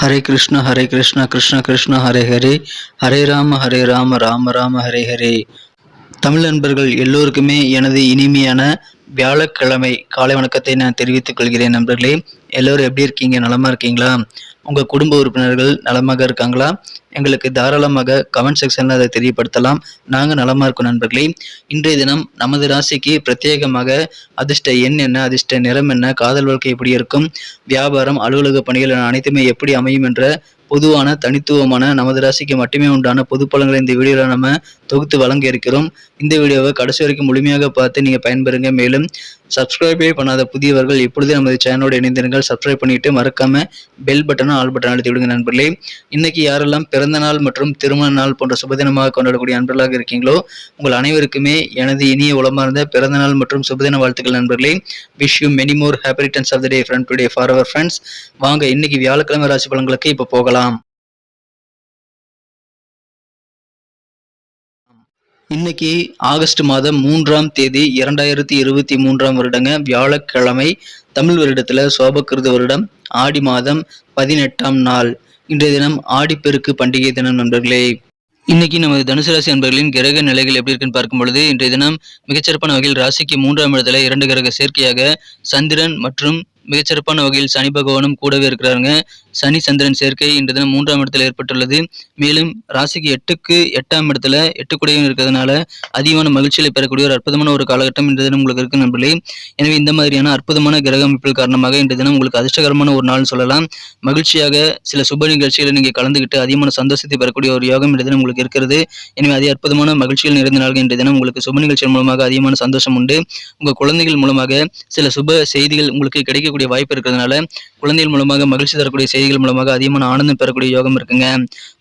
ஹரே கிருஷ்ண ஹரே கிருஷ்ண கிருஷ்ண கிருஷ்ண ஹரே ஹரே. ஹரே ராம ஹரே ராம ராம ராம ஹரே ஹரே. தமிழ் நண்பர்கள் எல்லோருக்குமே எனது இனிமையான வியாழக்கிழமை காலை வணக்கத்தை நான் தெரிவித்துக் கொள்கிறேன் நண்பர்களே. எல்லோரும் எப்படி இருக்கீங்க? நலமா இருக்கீங்களா? உங்க குடும்ப உறுப்பினர்கள் நலமாக இருக்காங்களா? எங்களுக்கு தாராளமாக கமெண்ட் செக்ஷன்ல அதை தெரியப்படுத்தலாம். நாங்கள் நலமா இருக்கோம் நண்பர்களே. இன்றைய தினம் நமது ராசிக்கு பிரத்யேகமாக அதிர்ஷ்ட எண் என்ன அதிர்ஷ்ட நிறம் என்ன காதல் வாழ்க்கை எப்படி இருக்கும் வியாபாரம் அலுவலக பணிகள் என அனைத்துமே எப்படி அமையும் என்ற பொதுவான தனித்துவமான நமது ராசிக்கு மட்டுமே உண்டான பொது பலன்களை இந்த வீடியோவில் நம்ம தொகுத்து வழங்க இருக்கிறோம் இந்த வீடியோவை கடைசி வரைக்கும் முழுமையாக பார்த்து நீங்கள் பயன்பெறுங்க. மேலும் சப்ஸ்கிரைபே பண்ணாத புதியவர்கள் இப்பொழுதே நமது சேனலோடு இணைந்திருங்கள். சப்ஸ்கிரைப் பண்ணிட்டு மறக்காம பெல் பட்டனும் ஆல் பட்டன் அழுத்தி விடுங்க நண்பர்களே. இன்னைக்கு யாரெல்லாம் பிறந்த நாள் மற்றும் திருமண நாள் போன்ற சுபதினமாக கொண்டாடக்கூடிய நண்பர்களாக இருக்கீங்களோ உங்கள் அனைவருக்குமே எனது இனிய உளமார்ந்த பிறந்த நாள் மற்றும் சுபதின வாழ்த்துக்கள் நண்பர்களே. Wish you many more happy returns of the day friend today for our friends வாங்க இன்னைக்கு வியாழக்கிழமை ராசி பலன்களுக்கு இப்போ போகலாம். இன்னைக்கு ஆகஸ்ட் மாதம் மூன்றாம் தேதி இரண்டாயிரத்தி இருபத்தி மூன்றாம் வருடங்க வியாழக்கிழமை தமிழ் வருடத்துல சோபக்கிருத வருடம். ஆடி மாதம் பதினெட்டாம் நாள். இன்றைய தினம் ஆடிப்பெருக்கு பண்டிகை தினம் நண்பர்களே. இன்னைக்கு நமது தனுசு ராசி அன்பர்களின் கிரக நிலைகள் எப்படி இருக்குன்னு பார்க்கும் பொழுது இன்றைய தினம் மிகச்சிறப்பான வகையில் ராசிக்கு மூன்றாம் இடத்துல இரண்டு கிரக சேர்க்கையாக சந்திரன் மற்றும் மிகச்சிறப்பான வகையில் சனி பகவானும் கூடவே இருக்கிறாருங்க. சனி சந்திரன் சேர்க்கை இன்று தினம் மூன்றாம் இடத்துல ஏற்பட்டுள்ளது. மேலும் ராசிக்கு எட்டுக்கு எட்டாம் இடத்துல எட்டு குடையும் இருக்கிறதுனால அதிகமான மகிழ்ச்சியை பெறக்கூடிய ஒரு அற்புதமான ஒரு காலகட்டம் இன்று தினம் உங்களுக்கு இருக்கு நண்பர்களே. எனவே இந்த மாதிரியான அற்புதமான கிரக அமைப்புகள் காரணமாக இன்று தினம் உங்களுக்கு அதிர்ஷ்டகரமான ஒரு நாள்னு சொல்லலாம். மகிழ்ச்சியாக சில சுப நிகழ்ச்சிகளை நீங்கள் கலந்துக்கிட்டு அதிகமான சந்தோஷத்தை பெறக்கூடிய ஒரு யோகம் இன்று தினம் உங்களுக்கு இருக்கிறது. எனவே அதே அற்புதமான மகிழ்ச்சிகள் நிறைந்த நாள் இன்று தினம் உங்களுக்கு சுப நிகழ்ச்சிகள் மூலமாக அதிகமான சந்தோஷம் உண்டு. உங்கள் குழந்தைகள் மூலமாக சில சுப செய்திகள் உங்களுக்கு கிடைக்கக்கூடிய வாய்ப்பு இருக்கிறதுனால குழந்தைகள் மூலமாக மகிழ்ச்சி தரக்கூடிய செய்திகள் மூலமாக அதிகமான ஆனந்தம் பெறக்கூடிய யோகம் இருக்குங்க.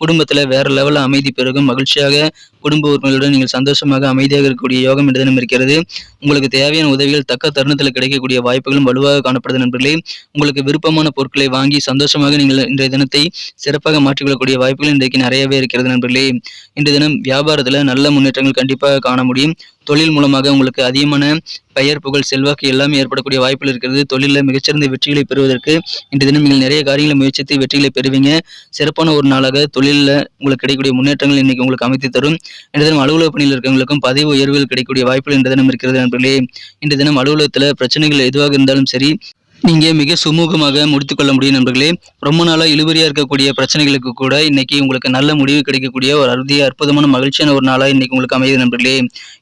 குடும்பத்துல வேற லெவலில் அமைதி பெருகும். மகிழ்ச்சியாக குடும்ப உறுப்பினர்களுடன் நீங்கள் சந்தோஷமாக அமைதியாக இருக்கக்கூடிய யோகம் இந்த தினம் இருக்கிறது. உங்களுக்கு தேவையான உதவிகள் தக்க தருணத்தில் கிடைக்கக்கூடிய வாய்ப்புகளும் வலுவாக காணப்படுது நண்பர்களே. உங்களுக்கு விருப்பமான பொருட்களை வாங்கி சந்தோஷமாக நீங்கள் இன்றைய தினத்தை சிறப்பாக மாற்றிக்கொள்ளக்கூடிய வாய்ப்புகள் இன்றைக்கு நிறையவே இருக்கிறது நண்பர்களே. இன்றைய தினம் வியாபாரத்துல நல்ல முன்னேற்றங்கள் கண்டிப்பாக காண முடியும். தொழில் மூலமாக உங்களுக்கு அதிகமான பெயர் புகழ் செல்வாக்கு எல்லாமே ஏற்படக்கூடிய வாய்ப்புகள் இருக்கிறது. தொழிலில் மிகச்சிறந்த வெற்றிகளை பெறுவதற்கு இன்று தினம் நீங்கள் நிறைய காரியங்களை முயற்சித்து வெற்றிகளை பெறுவீங்க. சிறப்பான ஒரு நாளாக தொழிலில் உங்களுக்கு கிடைக்கக்கூடிய முன்னேற்றங்கள் இன்னைக்கு உங்களுக்கு அமைத்து தரும். இன்று தினம் அலுவலக பணியில் இருக்கிறவங்களுக்கும் பதவி உயர்வுகள் கிடைக்கக்கூடிய வாய்ப்புகள் இன்று தினம் இருக்கிறது நண்பர்களே. இன்று தினம் அலுவலகத்தில் பிரச்சனைகள் எதுவாக இருந்தாலும் சரி நீங்க மிக சுமூகமாக முடித்துக்கொள்ள முடியும் நண்பர்களே. ரொம்ப நாளா இழுபறியா இருக்கக்கூடிய பிரச்சனைகளுக்கு கூட இன்னைக்கு உங்களுக்கு நல்ல முடிவு கிடைக்கக்கூடிய ஒரு அறுதிய அற்புதமான மகிழ்ச்சியான ஒரு நாளா இன்னைக்கு உங்களுக்கு அமையுது நண்பர்களே.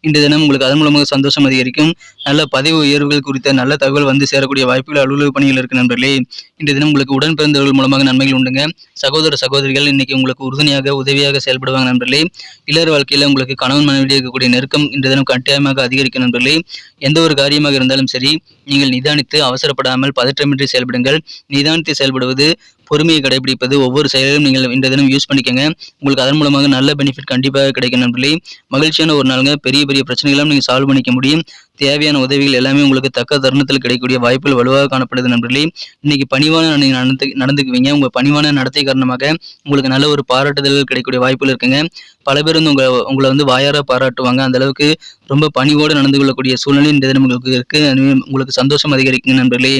இன்று தினம் உங்களுக்கு அதன் மூலமாக சந்தோஷம் அதிகரிக்கும். நல்ல பதவி உயர்வுகள் குறித்த நல்ல தகவல் வந்து சேரக்கூடிய வாய்ப்புகள் அலுவலக பணிகள் இருக்கு நண்பர்களே. இன்று தினம் உங்களுக்கு உடன் பிறந்தவர்கள் மூலமாக நன்மைகள் உண்டுங்க. சகோதர சகோதரிகள் இன்னைக்கு உங்களுக்கு உறுதுணையாக உதவியாக செயல்படுவாங்க நண்பர்களே. இளர் வாழ்க்கையில உங்களுக்கு கணவன் மனைவியில் இருக்கக்கூடிய நெருக்கம் இன்று தினம் கட்டாயமாக அதிகரிக்கும் நண்பர்களே. எந்த ஒரு காரியமாக இருந்தாலும் சரி நீங்கள் நிதானித்து அவசரப்படாமல் பதற்றமின்றி செயல்படுங்கள். நிதானித்து செயல்படுவது பொறுமையை கடைபிடிப்பது ஒவ்வொரு செயலையும் நீங்கள் இந்த தினம் யூஸ் பண்ணிக்கோங்க. உங்களுக்கு அதன் மூலமாக நல்ல பெனிஃபிட் கண்டிப்பாக கிடைக்கும் நண்பர்களே. மகிழ்ச்சியான ஒரு நாளுங்க. பெரிய பெரிய பிரச்சனைகளும் நீங்கள் சால்வ் பண்ணிக்க முடியும். தேவையான உதவிகள் எல்லாமே உங்களுக்கு தக்க தருணத்தில் கிடைக்கக்கூடிய வாய்ப்புகள் வலுவாக காணப்படுது நண்பர்களே. இன்னைக்கு பணிவான நீங்கள் நடந்து நடந்துக்குவீங்க. உங்கள் பணிவான நடத்தை காரணமாக உங்களுக்கு நல்ல ஒரு பாராட்டுதல்கள் கிடைக்கக்கூடிய வாய்ப்புகள் இருக்குங்க. பல பேர் வந்து உங்களை உங்களை வந்து வாயார பாராட்டுவாங்க. அந்த அளவுக்கு ரொம்ப பணிவோடு நடந்து கொள்ளக்கூடிய சூழ்நிலை இந்த தினம் உங்களுக்கு இருக்கு. உங்களுக்கு சந்தோஷம் அதிகரிக்கும் நண்பர்களே.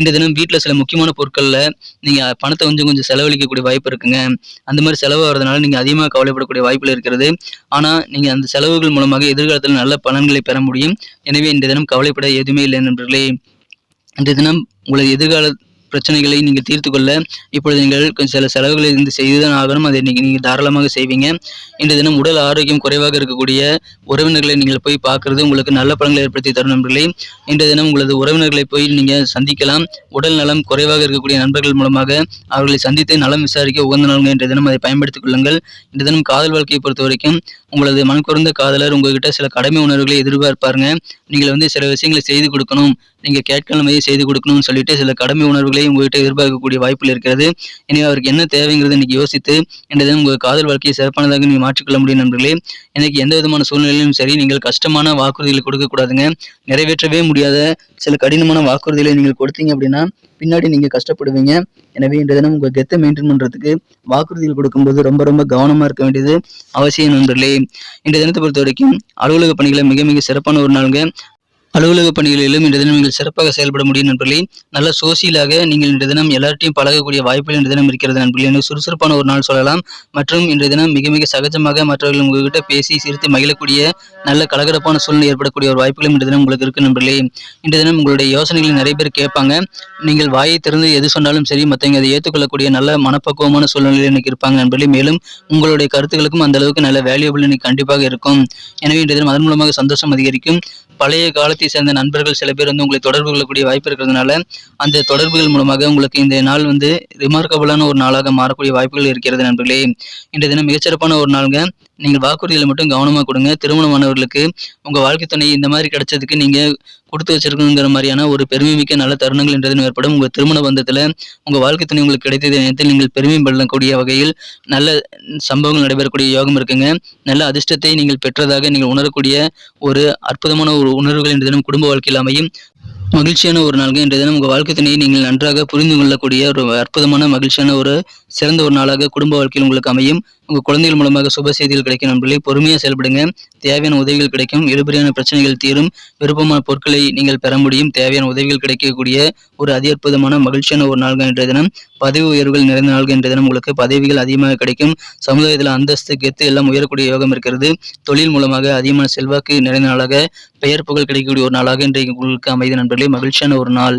இந்த தினம் வீட்டில் சில முக்கியமான பொருட்களில் நீங்கள் பணத்தை கொஞ்சம் கொஞ்சம் செலவழிக்கக்கூடிய வாய்ப்பு இருக்குங்க. அந்த மாதிரி செலவு வரதுனால நீங்கள் அதிகமாக கவலைப்படக்கூடிய வாய்ப்புகள் இருக்கிறது. ஆனால் நீங்கள் அந்த செலவுகள் மூலமாக எதிர்காலத்தில் நல்ல பலன்களை பெற முடியும். எனவே இந்த தினம் கவலைப்பட எதுவுமே இல்லை நண்பர்களே. இந்த தினம் உங்களது எதிர்கால பிரச்சனைகளை நீங்கள் தீர்த்து கொள்ள இப்பொழுது நீங்கள் கொஞ்சம் சில செலவுகளை இருந்து செய்துதான் ஆகணும். அதை நீங்கள் நீங்கள் தாராளமாக செய்வீங்க. இந்த தினம் உடல் ஆரோக்கியம் குறைவாக இருக்கக்கூடிய உறவினர்களை நீங்கள் போய் பார்க்கறது உங்களுக்கு நல்ல பலன்களை ஏற்படுத்தி தரும் நண்பர்களே. இன்றைய தினம் உங்களது உறவினர்களை போய் நீங்கள் சந்திக்கலாம். உடல் நலம் குறைவாக இருக்கக்கூடிய நண்பர்கள் மூலமாக அவர்களை சந்தித்து நலம் விசாரிக்க உகந்த நாளுங்க இன்றைய தினம் அதை பயன்படுத்திக் கொள்ளுங்கள். இந்த தினம் காதல் வாழ்க்கையை பொறுத்த வரைக்கும் உங்களது மனக்குறந்த காதலர் உங்ககிட்ட சில கடமை உணர்வுகளை எதிர்பார்ப்பாருங்க. நீங்கள் வந்து சில விஷயங்களை செய்து கொடுக்கணும். நீங்கள் கேட்கணுமே செய்து கொடுக்கணும்னு சொல்லிட்டு சில கடமை உணர்வுகளை உங்கள்கிட்ட எதிர்பார்க்கக்கூடிய வாய்ப்பில் இருக்கிறது. எனவே அவருக்கு என்ன தேவைங்கிறது இன்னைக்கு யோசித்து என்றதை தினம் உங்கள் காதல் வாழ்க்கையை சிறப்பானதாக நீங்கள் மாற்றிக்கொள்ள முடியும் நண்பர்களே. எனக்கு எந்த விதமான சூழ்நிலையிலும் சரி நீங்கள் கஷ்டமான வாக்குறுதிகளை கொடுக்கக்கூடாதுங்க நிறைவேற்றவே முடியாத சில கடினமான வாக்குறுதிகளை நீங்கள் கொடுத்தீங்க அப்படின்னா பின்னாடி நீங்கள் கஷ்டப்படுவீங்க. எனவே இன்றைய தினம் உங்கள் கெத்தை மெயின்டைன் பண்ணுறதுக்கு வாக்குறுதிகள் கொடுக்கும்போது ரொம்ப ரொம்ப கவனமாக இருக்க வேண்டியது அவசியம் நண்பர்களே. இன்றைய தினத்தை பொறுத்த வரைக்கும் அலுவலக பணிகளை மிக மிக சிறப்பான ஒரு நாளுங்க. அலுவலக பணிகளிலும் இன்று தினம் நீங்கள் சிறப்பாக செயல்பட முடியும் நண்பர்களே. நல்ல சோசியலாக நீங்கள் இன்று தினம் எல்லார்ட்டையும் பழகக்கூடிய வாய்ப்புகள் இன்று தினம் இருக்கிறது நண்பர்களே. என்று சுறுசுறுப்பான ஒரு நாள் சொல்லலாம். மற்றும் இன்று தினம் மிக மிக சகஜமாக மற்றவர்கள் உங்ககிட்ட பேசி சிரித்து மகிழக்கூடிய நல்ல கலகரப்பான சூழ்நிலை ஏற்படக்கூடிய ஒரு வாய்ப்புகளும் இன்று தினம் உங்களுக்கு இருக்கு நண்பர்களே. இன்று தினம் உங்களுடைய யோசனைகளை நிறைய பேர் கேட்பாங்க. நீங்கள் வாயை திறந்து எது சொன்னாலும் சரி மற்றவங்க அதை ஏற்றுக்கொள்ளக்கூடிய நல்ல மனப்பக்குவமான சூழ்நிலையில் இன்னைக்கு இருப்பாங்க நண்பர்களே. மேலும் உங்களுடைய கருத்துக்களுக்கும் அந்த அளவுக்கு நல்ல வேல்யூபிள் இன்னைக்கு கண்டிப்பாக இருக்கும். எனவே இன்று தினம் அதன் மூலமாக சந்தோஷம் அதிகரிக்கும். பழைய காலத்தை சேர்ந்த நண்பர்கள் சில பேர் வந்து உங்களை தொடர்பு கொள்ளக்கூடிய வாய்ப்பு இருக்கிறதுனால அந்த தொடர்புகள் மூலமாக உங்களுக்கு இந்த நாள் வந்து ரிமார்க்கபிளான ஒரு நாளாக மாறக்கூடிய வாய்ப்புகள் இருக்கிறது நண்பர்களே. இன்றைய தினம் மிகச்சிறப்பான ஒரு நாளுங்க. நீங்கள் வாக்குறுதிகளை மட்டும் கவனமாக கொடுங்க. திருமணமானவர்களுக்கு உங்கள் வாழ்க்கை துணை இந்த மாதிரி கிடைச்சதுக்கு நீங்கள் கொடுத்து வச்சிருக்கணுங்கிற மாதிரியான ஒரு பெருமை மிக்க நல்ல தருணங்கள் என்றதும் ஏற்படும். உங்கள் திருமண பந்தத்தில் உங்கள் வாழ்க்கை துணை உங்களுக்கு கிடைத்ததை நினைத்து நீங்கள் பெருமையும் பள்ளக்கூடிய வகையில் நல்ல சம்பவங்கள் நடைபெறக்கூடிய யோகம் இருக்குங்க. நல்ல அதிர்ஷ்டத்தை நீங்கள் பெற்றதாக நீங்கள் உணரக்கூடிய ஒரு அற்புதமான ஒரு உணர்வுகள் இன்று தினம் குடும்ப வாழ்க்கையில் அமையும் மகிழ்ச்சியான ஒரு நாள்கள் இன்றைய தினம் உங்கள் வாழ்க்கை துணையை நீங்கள் நன்றாக புரிந்து கொள்ளக்கூடிய ஒரு அற்புதமான மகிழ்ச்சியான ஒரு சிறந்த ஒரு நாளாக குடும்ப வாழ்க்கையில் உங்களுக்கு அமையும். உங்கள் குழந்தைகள் மூலமாக சுப செய்திகள் கிடைக்கும் நண்பர்களே. பொறுமையாக செயல்படுங்க. தேவையான உதவிகள் கிடைக்கும். இழுபறியான பிரச்சனைகள் தீரும். விருப்பமான பொருட்களை நீங்கள் பெற முடியும். தேவையான உதவிகள் கிடைக்கக்கூடிய ஒரு அதி அற்புதமான மகிழ்ச்சியான ஒரு நாள்கள் என்ற தினம். பதவி உயர்வுகள் நிறைந்த நாள்கள் என்ற தினம் உங்களுக்கு பதவிகள் அதிகமாக கிடைக்கும். சமுதாயத்தில் அந்தஸ்து கெத்து எல்லாம் உயரக்கூடிய யோகம் இருக்கிறது. தொழில் மூலமாக அதிகமான செல்வாக்கு நிறைந்த நாளாக பெயர் புகழ் கிடைக்கக்கூடிய ஒரு நாளாக இன்றைக்கு உங்களுக்கு அமைதி நண்பர்களே. மகிழ்ச்சியான ஒரு நாள்.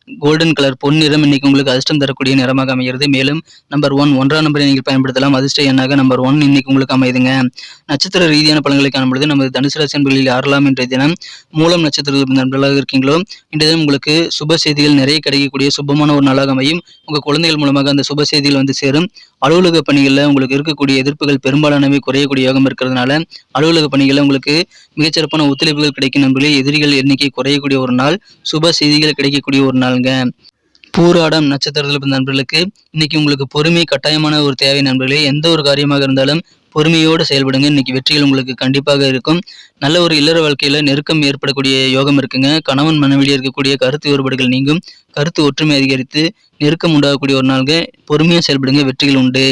கோல்டன் கலர் பொன் நிறம் இன்னைக்கு உங்களுக்கு அதிர்ஷ்டம் தரக்கூடிய நிறமாக அமைகிறது. மேலும் நம்பர் ஒன் ஒன்றாம் நம்பரை நீங்கள் பயன்படுத்தலாம். அதிர்ஷ்ட எண்ணாக நம்பர் ஒன் இன்னைக்கு உங்களுக்கு அமைதுங்க. நட்சத்திர ரீதியான பலன்களை காணும்பொழுது நமது தனுசு ராசி என்பர்களில் யாரெல்லாம் இன்றைய தினம் மூலம் நட்சத்திர நண்பர்களாக இருக்கீங்களோ இன்றைய தினம் உங்களுக்கு சுப செய்திகள் நிறைய கிடைக்கக்கூடிய சுபமான ஒரு நாளாக அமையும். உங்கள் குழந்தைகள் மூலமாக அந்த சுப செய்திகள் வந்து சேரும். அலுவலக பணிகளில் உங்களுக்கு இருக்கக்கூடிய எதிர்ப்புகள் பெரும்பாலானவை குறையக்கூடிய யோகம் இருக்கிறதுனால அலுவலக பணிகளில் உங்களுக்கு மிகச்சிறப்பான ஒத்துழைப்புகள் கிடைக்கும் நண்பர்களே. எதிரிகள் எண்ணிக்கை குறையக்கூடிய ஒரு நாள் சுப செய்திகள் கிடைக்கக்கூடிய ஒரு நாளுங்க. பூராடம் நட்சத்திரத்தில் பிறந்த நண்பர்களுக்கு இன்னைக்கு உங்களுக்கு பொறுமை கட்டாயமான ஒரு தேவை நண்பர்களே. எந்த ஒரு காரியமாக இருந்தாலும் பொறுமையோடு செயல்படுங்க. இன்னைக்கு வெற்றிகள் உங்களுக்கு கண்டிப்பாக இருக்கும். நல்ல ஒரு இல்லற வாழ்க்கையில நெருக்கம் ஏற்படக்கூடிய யோகம் இருக்குங்க. கணவன் மனைவியில் இருக்கக்கூடிய கருத்து வேறுபாடுகள் நீங்கும். கருத்து ஒற்றுமை அதிகரித்து நெருக்கம் உண்டாகக்கூடிய ஒரு நாள்க பொறுமையாக செயல்படுங்க. வெற்றிகள் உண்டு.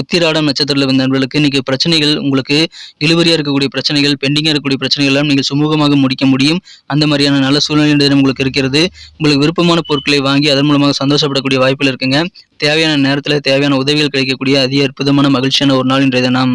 உத்திராடம் நட்சத்திரத்தில் வந்த நண்பர்களுக்கு இன்னைக்கு பிரச்சனைகள் உங்களுக்கு இழுவரியாக இருக்கக்கூடிய பிரச்சனைகள் பெண்டிங்காக இருக்கக்கூடிய பிரச்சனைகள் எல்லாம் நீங்கள் சுமூகமாக முடிக்க முடியும். அந்த மாதிரியான நல்ல சூழ்நிலை உங்களுக்கு இருக்கிறது. உங்களுக்கு விருப்பமான பொருட்களை வாங்கி அதன் மூலமாக சந்தோஷப்படக்கூடிய வாய்ப்புகள் இருக்குங்க. தேவையான நேரத்தில் தேவையான உதவிகள் கிடைக்கக்கூடிய அதிக அற்புதமான மகிழ்ச்சியான ஒரு நாள் இன்றைய தினம்.